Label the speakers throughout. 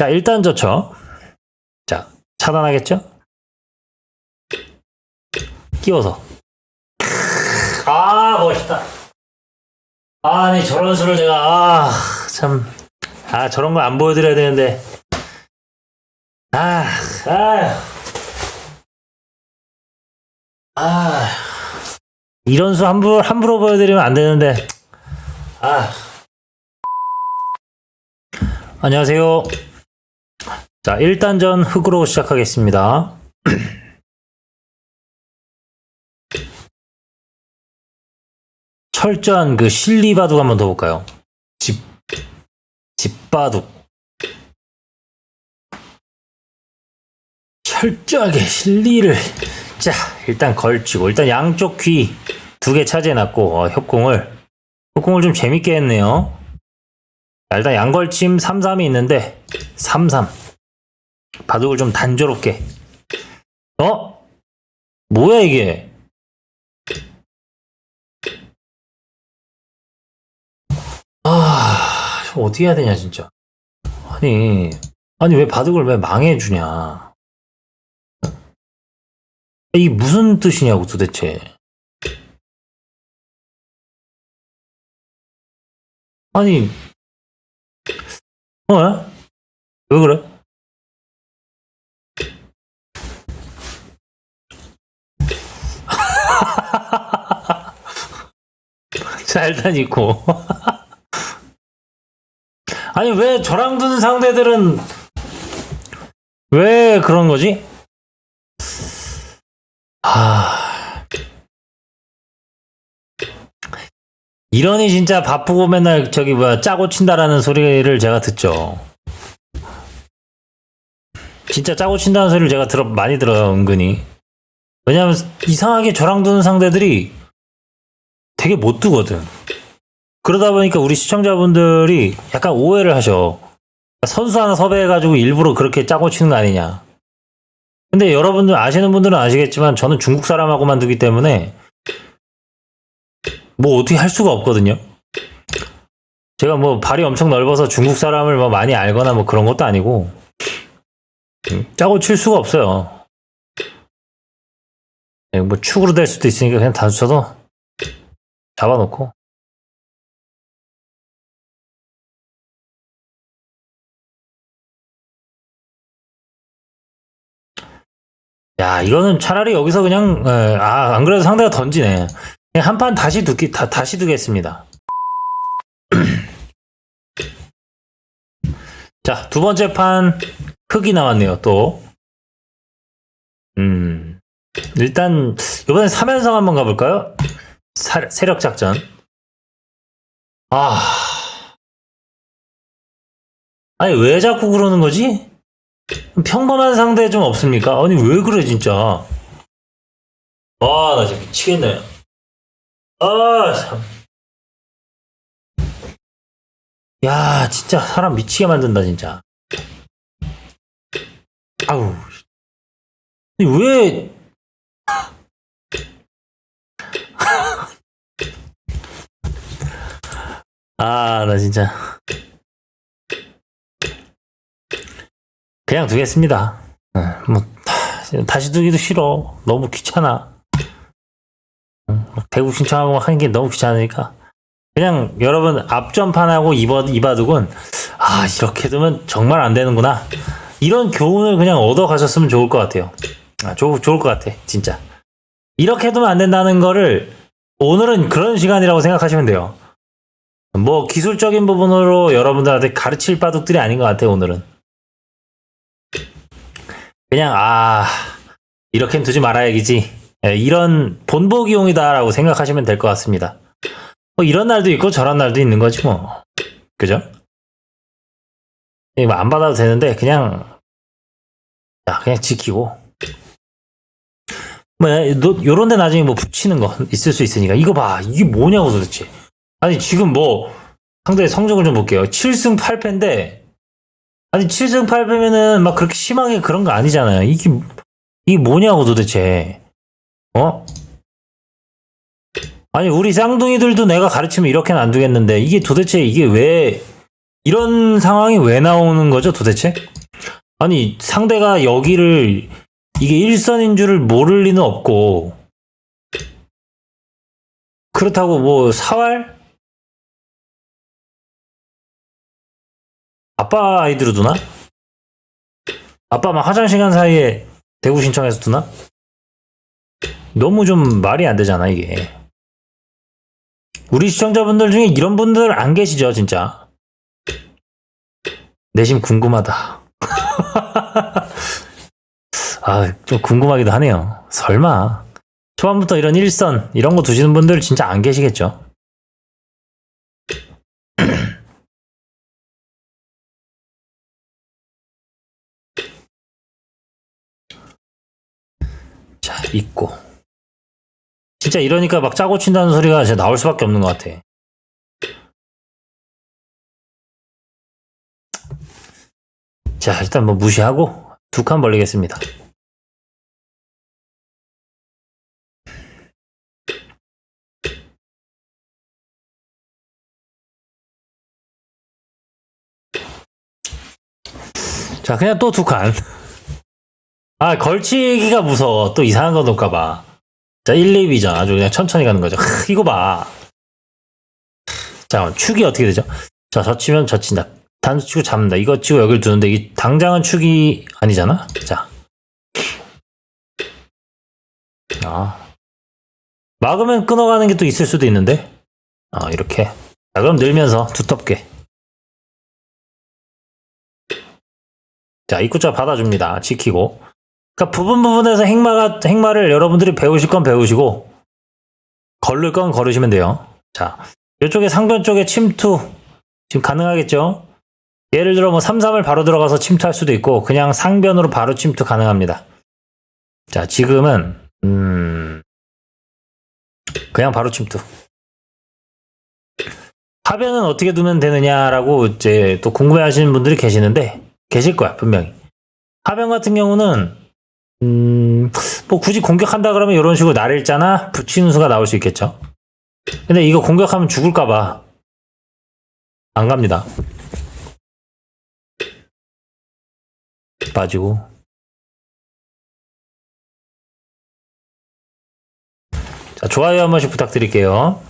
Speaker 1: 자, 일단 저쳐. 자, 차단하겠죠? 끼워서. 아, 멋있다. 아, 네, 저런 수를 제가, 아, 참. 아, 저런 거 안 보여드려야 되는데. 아, 아. 아. 이런 수 함부로, 함부로 보여드리면 안 되는데. 아. 안녕하세요. 자, 일단전 흙으로 시작하겠습니다. 철저한 그 실리 바둑 한번 더 볼까요? 집, 집 바둑. 철저하게 실리를, 자, 일단 걸치고, 일단 양쪽 귀 두 개 차지해놨고, 어, 협공을, 협공을 좀 재밌게 했네요. 자, 일단 양걸침 3-3이 있는데, 3-3. 바둑을 좀 단조롭게. 어? 뭐야, 이게? 아, 어떻게 해야 되냐, 진짜. 아니, 아니, 왜 바둑을 왜 망해 주냐. 이게 무슨 뜻이냐고, 도대체. 아니, 어? 왜 그래? 자, 일단 있고. 아니, 왜 저랑 두는 상대들은 왜 그런 거지? 아. 이러니 진짜 바쁘고 맨날 저기 뭐야 짜고 친다라는 소리를 제가 듣죠. 진짜 짜고 친다는 소리를 제가 들어 많이 들어요 은근히. 왜냐면 이상하게 저랑 두는 상대들이 되게 못 두거든. 그러다 보니까 우리 시청자분들이 약간 오해를 하셔. 선수 하나 섭외해가지고 일부러 그렇게 짜고 치는 거 아니냐. 근데 여러분들 아시는 분들은 아시겠지만 저는 중국 사람하고 만 두기 때문에 뭐 어떻게 할 수가 없거든요. 제가 뭐 발이 엄청 넓어서 중국 사람을 뭐 많이 알거나 뭐 그런 것도 아니고 음, 짜고 칠 수가 없어요. 예, 뭐 축으로 될 수도 있으니까 그냥 단수 쳐도 잡아놓고. 야 이거는 차라리 여기서 그냥 아 안 그래도 상대가 던지네. 그냥 한 판 다시 두기 다, 다시 두겠습니다. 자 두 번째 판 흙이 나왔네요 또. 음, 일단 이번엔 3연성 한번 가볼까요? 사- 세력 작전 아 아니 왜 자꾸 그러는 거지? 평범한 상대 좀 없습니까? 아니 왜 그래 진짜 와나 진짜 미치겠네 아 참. 야 진짜 사람 미치게 만든다 진짜 아우 왜 아, 나 진짜. 그냥 두겠습니다. 예, 뭐, 하, 다시 두기도 싫어. 너무 귀찮아. 대구 신청하고 하는 게 너무 귀찮으니까. 그냥 여러분 앞전판하고 이바, 이바둑은, 아, 이렇게 두면 정말 안 되는구나. 이런 교훈을 그냥 얻어 가셨으면 좋을 것 같아요. 아, 좋, 좋을 것 같아. 진짜. 이렇게 두면 안 된다는 거를 오늘은 그런 시간이라고 생각하시면 돼요. 뭐 기술적인 부분으로 여러분들한테 가르칠 바둑들이 아닌 것 같아요 오늘은 그냥 아 이렇게는 두지 말아야겠지 예, 이런 본보기용이다라고 생각하시면 될 것 같습니다 뭐 이런 날도 있고 저런 날도 있는 거지 뭐 그죠? 이거 안 받아도 되는데 그냥 야 그냥 지키고 뭐 너- 요런 데 나중에 뭐 붙이는 거 있을 수 있으니까 이거 봐 이게 뭐냐고 도대체 아니 지금 뭐 상대 성적을 좀 볼게요. 7승 8패인데 아니 7승 8패면은 막 그렇게 심하게 그런 거 아니잖아요. 이게 이게 뭐냐고 도대체. 어? 아니 우리 쌍둥이들도 내가 가르치면 이렇게는 안 되겠는데 이게 도대체 이게 왜 이런 상황이 왜 나오는 거죠, 도대체? 아니, 상대가 여기를, 이게 일선인 줄을 모를 리는 없고, 그렇다고 뭐, 사활? 아빠 아이디로 두나? 아빠 막 화장실 간 사이에 대구 신청해서 두나? 너무 좀 말이 안 되잖아, 이게. 우리 시청자분들 중에 이런 분들 안 계시죠, 진짜? 내심 궁금하다. 아, 좀 궁금하기도 하네요. 설마. 초반부터 이런 일선, 이런 거 두시는 분들 진짜 안 계시겠죠? 자, 있고. 진짜 이러니까 막 짜고 친다는 소리가 진짜 나올 수밖에 없는 것 같아. 자, 일단 뭐 무시하고 두 칸 벌리겠습니다. 자, 그냥 또 두 칸. 아, 걸치기가 무서워. 또 이상한 거 놓을까봐. 자, 1, 2비전. 아주 그냥 천천히 가는 거죠. 크, 이거 봐. 자, 축이 어떻게 되죠? 자, 젖히면 젖힌다. 단수 치고 잡는다. 이거 치고 여기를 두는데, 이 당장은 축이 아니잖아? 자. 아. 막으면 끊어가는 게 또 있을 수도 있는데. 아, 이렇게. 자, 그럼 늘면서 두텁게. 자, 입구자 받아줍니다. 지키고. 그러니까 부분 부분에서 행마가 행마를 여러분들이 배우실 건 배우시고 걸을 건 걸으시면 돼요. 자, 이쪽에 상변 쪽에 침투 지금 가능하겠죠? 예를 들어 뭐 33을 바로 들어가서 침투할 수도 있고 그냥 상변으로 바로 침투 가능합니다. 자, 지금은 음 그냥 바로 침투. 하변은 어떻게 두면 되느냐라고 이제 또 궁금해 하시는 분들이 계시는데 계실 거야 분명히. 하변 같은 경우는 음, 뭐 굳이 공격한다 그러면 이런 식으로 날일자나 붙이는 수가 나올 수 있겠죠. 근데 이거 공격하면 죽을까봐 안 갑니다. 빠지고. 자, 좋아요 한 번씩 부탁드릴게요.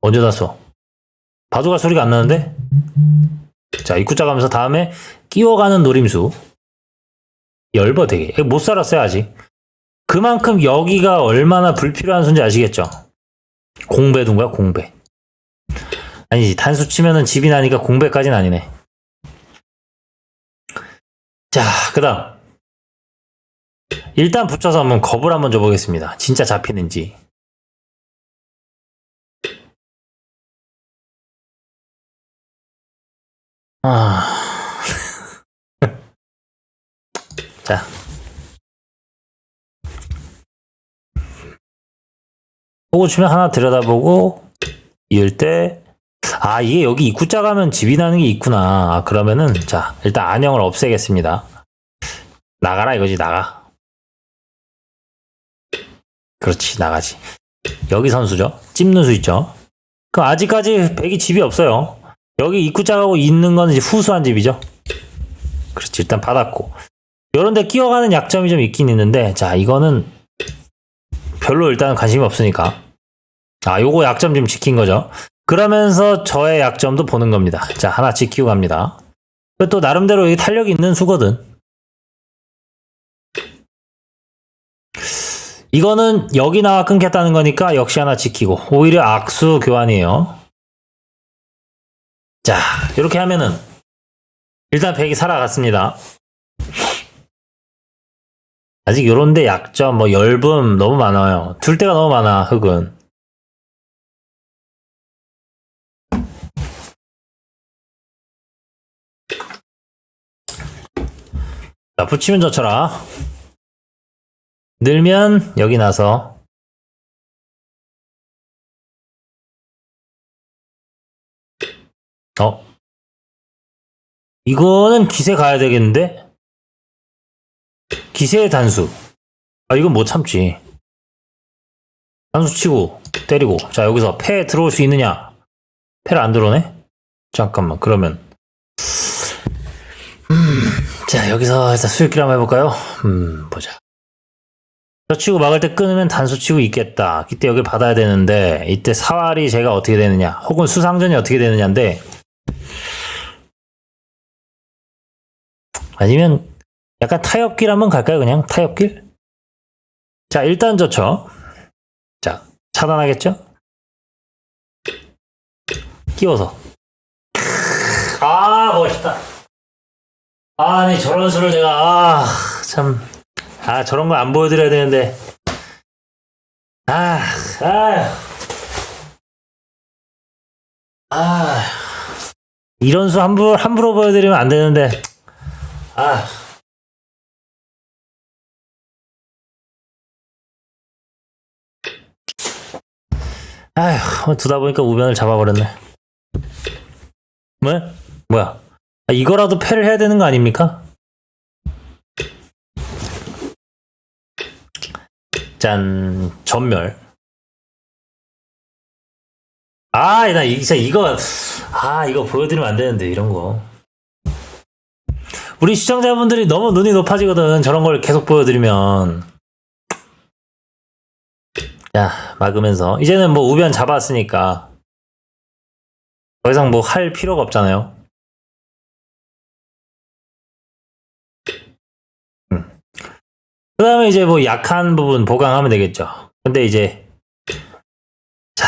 Speaker 1: 언제 das어? 바둑알 소리가 안 나는데? 자, 입구자 가면서 다음에 끼워가는 노림수. 열버 되게 못 살았어요 아직. 그만큼 여기가 얼마나 불필요한 순지 아시겠죠? 공배 둔 거야 공배. 아니지 단수 치면은 집이 나니까 공배까지는 아니네. 자 그 다음. 일단 붙여서 한번 겁을 한번 줘보겠습니다. 진짜 잡히는지 아 자. 보고 주면 하나 들여다보고 이을 때, 아, 이게 여기 입구자 가면 집이 나는 게 있구나. 아, 그러면은, 자, 일단 안형을 없애겠습니다. 나가라 이거지, 나가. 그렇지, 나가지. 여기 선수죠. 찝는 수 있죠. 그럼 아직까지 백이 집이 없어요. 여기 입구자 가고 있는 건 이제 후수한 집이죠. 그렇지, 일단 받았고. 요런 데 끼워가는 약점이 좀 있긴 있는데, 자, 이거는 별로 일단 관심이 없으니까. 아, 요거 약점 좀 지킨 거죠. 그러면서 저의 약점도 보는 겁니다. 자, 하나 지키고 갑니다. 또 나름대로 이 탄력이 있는 수거든. 이거는 여기 나와 끊겠다는 거니까 역시 하나 지키고 오히려 악수 교환이에요. 자, 이렇게 하면은 일단 백이 살아갔습니다. 아직 요런데 약점, 뭐 열분 너무 많아요. 둘 데가 너무 많아, 흙은. 자, 붙이면 젖혀라. 늘면 여기 나서 어? 이거는 기세 가야 되겠는데? 기세의 단수. 아, 이건 못 참지. 단수 치고, 때리고. 자, 여기서 패 들어올 수 있느냐? 패를 안 들어오네? 잠깐만, 그러면. 음, 자, 여기서 일단 수익길 한번 해볼까요? 음, 보자. 저 치고 막을 때 끊으면 단수 치고 있겠다. 이때 여기 받아야 되는데, 이때 사활이 제가 어떻게 되느냐, 혹은 수상전이 어떻게 되느냐인데, 아니면 약간 타협길 한번 갈까요? 그냥 타협길? 자, 일단 좋죠. 자, 차단하겠죠? 끼워서. 아, 멋있다. 아, 네, 저런 수를 제가, 아, 참. 아, 저런 거 안 보여드려야 되는데. 아, 아. 아. 이런 수 함부로, 함부로 보여드리면 안 되는데. 아. 아휴, 두다 보니까 우변을 잡아버렸네. 뭐? 뭐야? 아, 이거라도 패를 해야 되는 거 아닙니까? 짠, 전멸. 아, 나 이- 진짜 이거, 아, 이거 보여드리면 안 되는데, 이런 거. 우리 시청자분들이 너무 눈이 높아지거든, 저런 걸 계속 보여드리면. 자, 막으면서. 이제는 뭐 우변 잡았으니까. 더 이상 뭐 할 필요가 없잖아요. 그 다음에 이제 뭐 약한 부분 보강하면 되겠죠. 근데 이제, 자,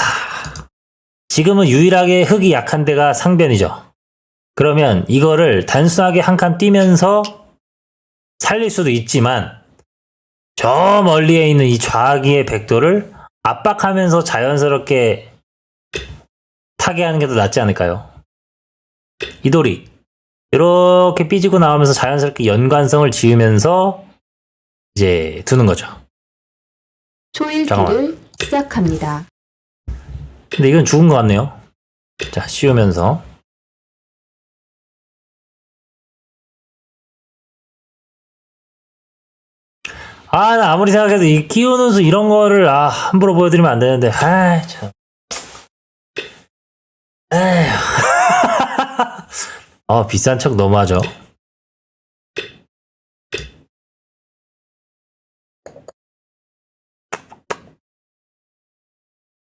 Speaker 1: 지금은 유일하게 흙이 약한 데가 상변이죠. 그러면 이거를 단순하게 한 칸 뛰면서 살릴 수도 있지만, 저 멀리에 있는 이 좌기의 백도를 압박하면서 자연스럽게 타개하는 게 더 낫지 않을까요? 이돌이 이렇게 삐지고 나오면서 자연스럽게 연관성을 지으면서 이제 두는 거죠.
Speaker 2: 초일기를 시작합니다.
Speaker 1: 근데 이건 죽은 것 같네요. 자, 씌우면서. 아, 나 아무리 생각해도 이 끼우는 수 이런 거를 아, 함부로 보여드리면 안 되는데. 아, 참. 에휴. 아, 비싼 척 너무하죠.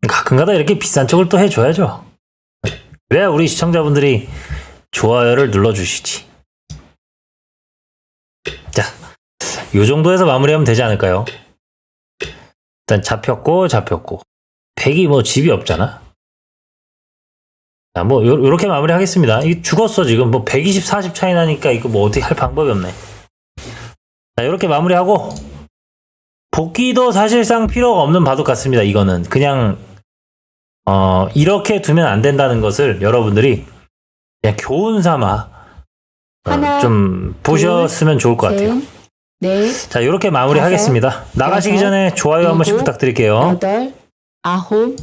Speaker 1: 가끔가다 이렇게 비싼 척을 또 해줘야죠. 그래야 우리 시청자분들이 좋아요를 눌러주시지. 자, 요 정도에서 마무리하면 되지 않을까요? 일단 잡혔고, 잡혔고. 100이 뭐 집이 없잖아. 자, 뭐, 요, 요렇게 마무리 하겠습니다. 이게 죽었어, 지금. 뭐, 120, 40 차이 나니까 이거 뭐 어떻게 할 방법이 없네. 자, 요렇게 마무리하고, 복귀도 사실상 필요가 없는 바둑 같습니다, 이거는. 그냥, 어, 이렇게 두면 안 된다는 것을 여러분들이 그냥 교훈 삼아 어, 좀 보셨으면 좋을 것 같아요.
Speaker 2: 셋, 넷,
Speaker 1: 자, 이렇게 마무리
Speaker 2: 다섯,
Speaker 1: 하겠습니다. 나가시기
Speaker 2: 여섯,
Speaker 1: 전에 좋아요 한 번씩
Speaker 2: 일곱,
Speaker 1: 부탁드릴게요.
Speaker 2: 여덟, 아홉,